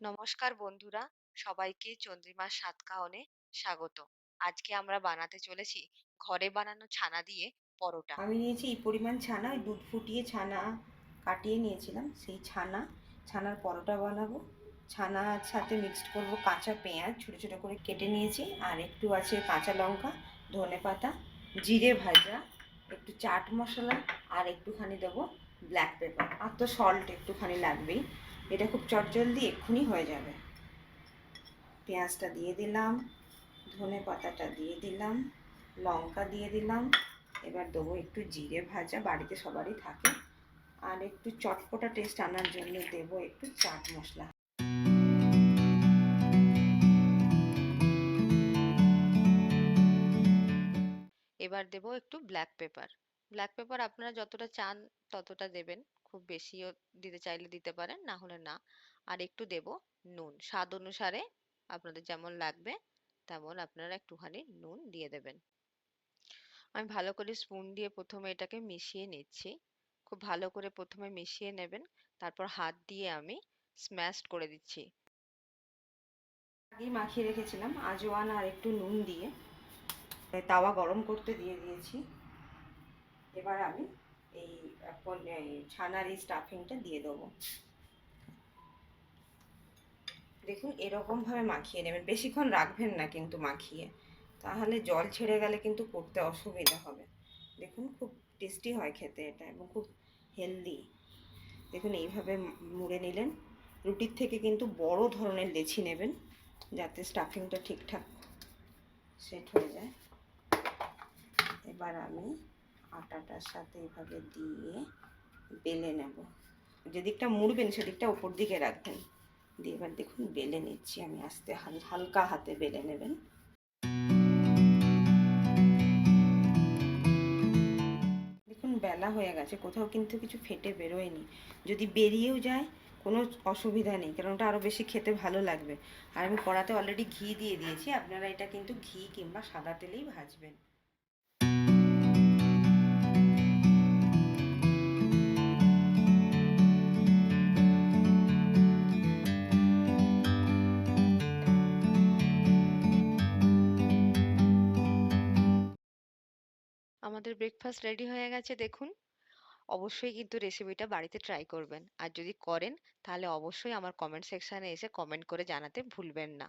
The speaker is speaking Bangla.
নমস্কার বন্ধুরা, সবাইকে চন্দ্রিমার স্বাদ কাহনে স্বাগত। আজকে আমরা বানাতে চলেছি ঘরে বানানো ছানা দিয়ে পরোটা। আমি নিয়েছি এই পরিমাণ ছানা, ওই দুধ ফুটিয়ে ছানা কাটিয়ে নিয়েছিলাম। সেই ছানা, ছানার পরোটা বানাবো। ছানার সাথে মিক্সড করব কাঁচা পেঁয়াজ, ছোটো ছোটো করে কেটে নিয়েছি। আর একটু আছে কাঁচা লঙ্কা, ধনে পাতা, জিরে ভাজা, একটু চাট মশলা, আর একটুখানি দেবো ব্ল্যাক পেপার আর তো সল্ট একটুখানি লাগবেই। এটা খুব চটজলদি এক্ষুনি হয়ে যাবে। পেঁয়াজটা দিয়ে দিলাম, ধনে পাতাটা দিয়ে দিলাম, লঙ্কা দিয়ে দিলাম, এবার দেবো একটু জিরে ভাজা, বাড়িতে সবারই থাকে। আর একটু চটপটা টেস্ট আনার জন্য দেবো একটু চাট মশলা। এবার দেব একটু ব্ল্যাক পেপার ব্ল্যাক পেপার আপনারা যতটা চান ততটা দেবেন। খুব বেশিও দিতে চাইলে দিতে পারেন, না হলে না। আর একটু দেব নুন। স্বাদ অনুসারে আপনাদের যেমন লাগবে, তেমন আপনারা একটুখানি নুন দিয়ে দেবেন। আমি ভালো করে স্পুন দিয়ে প্রথমে এটাকে মিশিয়ে নিচ্ছি। খুব ভালো করে প্রথমে মিশিয়ে নেবেন, তারপর হাত দিয়ে আমি স্ম্যাশ করে দিচ্ছি। আগেই মাখিয়ে রেখেছিলাম, আজওয়ান আর একটু নুন দিয়ে। তাওয়া গরম করতে দিয়ে দিয়েছি। এবার আমি এই ছানার এই স্টাফিংটা দিয়ে দেবো। দেখুন এরকমভাবে মাখিয়ে নেবেন। বেশিক্ষণ রাখবেন না কিন্তু মাখিয়ে। তাহলে জল ছেড়ে গেলে কিন্তু করতে অসুবিধা হবে। দেখুন, খুব টেস্টি হয় খেতে এটা এবং খুব হেলদি দেখুন, এইভাবে মুড়ে নিলেন। রুটির থেকে কিন্তু বড় ধরনের লেচি নেবেন, যাতে স্টাফিংটা ঠিকঠাক সেট হয়ে যায়। এবার আমি আটাটার সাথে এভাবে দিয়ে বেলে নেব। যেদিকটা মুড়বেন সেদিকটা উপর দিকে রাখবেন। দিয়ে এবার দেখুন বেলে নিচ্ছি আমি আস্তে হালকা হাতে বেলে নেবেন। দেখুন বেলা হয়ে গেছে, কোথাও কিন্তু কিছু ফেটে বেরোয়নি। যদি বেরিয়েও যায়, কোনো অসুবিধা নেই, কারণ ওটা আরও বেশি খেতে ভালো লাগবে। আর আমি কড়াতে অলরেডি ঘি দিয়ে দিয়েছি, আপনারা এটা কিন্তু ঘি কিংবা সাদা তেলেই ভাজবেন। আমাদের ব্রেকফাস্ট রেডি হয়ে গেছে, দেখুন। অবশ্যই কিন্তু রেসিপিটা বাড়িতে ট্রাই করবেন। আর যদি করেন, তাহলে অবশ্যই আমার কমেন্ট সেকশানে এসে কমেন্ট করে জানাতে ভুলবেন না।